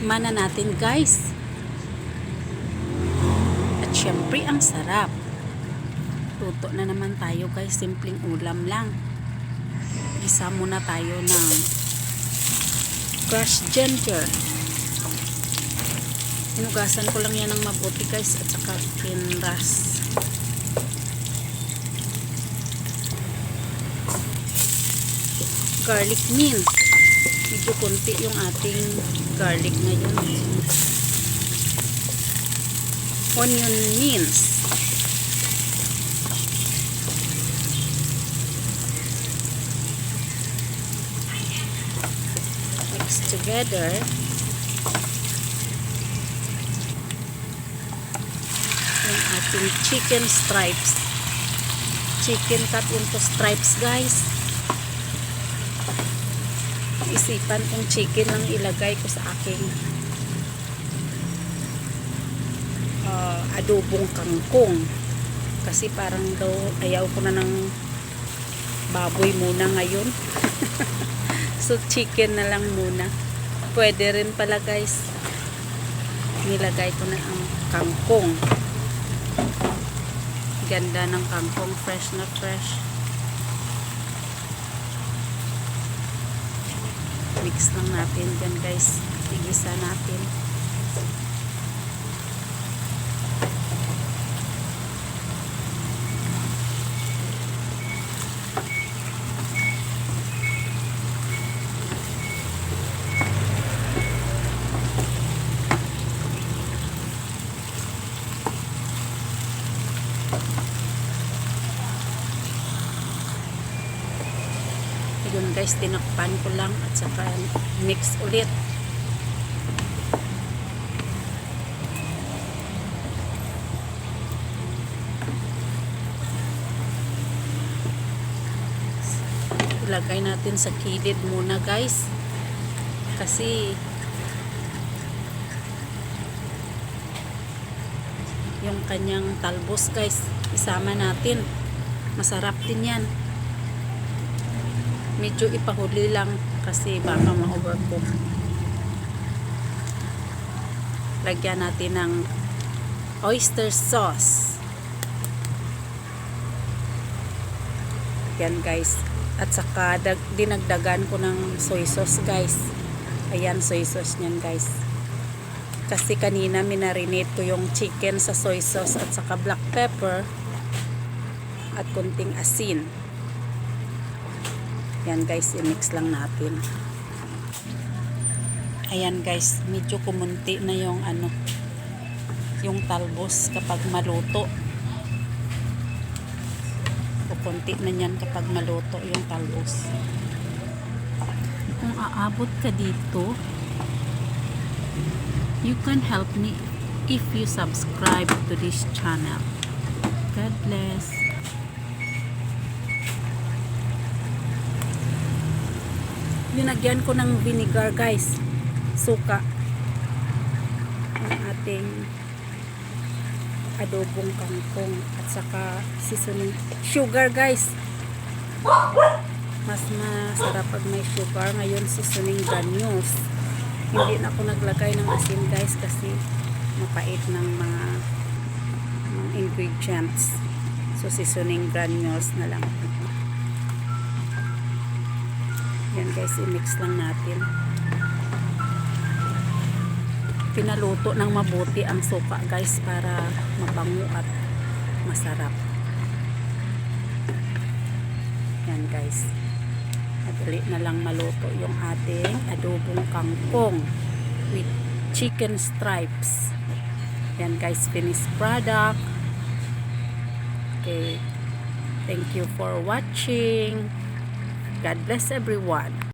Tikman na natin guys. At syempre ang sarap. Luto na naman tayo guys. Simpleng ulam lang. Isa muna tayo ng crushed ginger. Hinugasan ko lang yan ng mabuti guys at saka kinras. Garlic mint. Medyo konti yung ating garlic ngayon. Onion mince. Mix together. Yung ating chicken stripes. Chicken cut into stripes guys isipan kung chicken lang ilagay ko sa aking uh, adobong kangkong. Kasi parang daw ayaw ko na ng baboy muna ngayon. So chicken na lang muna. Pwede rin pala guys. Nilagay ko na ang kangkong. Ganda ng kangkong. Fresh na fresh mix lang natin dyan guys. Igisa natin yun guys tinakpan ko lang at saka mix ulit. Ilagay natin sa kilid muna guys. Kasi yung kanyang talbos guys isama natin. Masarap din yan medyo ipahuli lang kasi baka ma-overcook. Lagyan natin ng oyster sauce. Yan guys. At saka dag, dinagdagan ko ng soy sauce guys. Ayan soy sauce nyan guys. Kasi kanina minarinate ko yung chicken sa soy sauce at saka black pepper at kunting asin yan guys, i-mix lang natin. Ayan guys, medyo kumunti na yung ano, yung talbos kapag maluto. Kukunti na yan kapag maluto yung talbos. Kung aabot ka dito, you can help me if you subscribe to this channel. God bless. Linagyan ko ng vinegar guys. Suka. Ang ating adobong kangkong at saka seasoning. Sugar guys. Mas masarap pag may sugar. Ngayon seasoning granules. Hindi na ako naglagay ng asin guys kasi mapait ng mga, mga ingredients. So seasoning granules na lang yan guys, i-mix lang natin. Pinaluto ng mabuti ang suka guys para mabango at masarap. Yan guys. Madali na lang maluto yung ating adobong kangkong with chicken stripes. Yan guys, finished product. Okay. Thank you for watching. God bless everyone.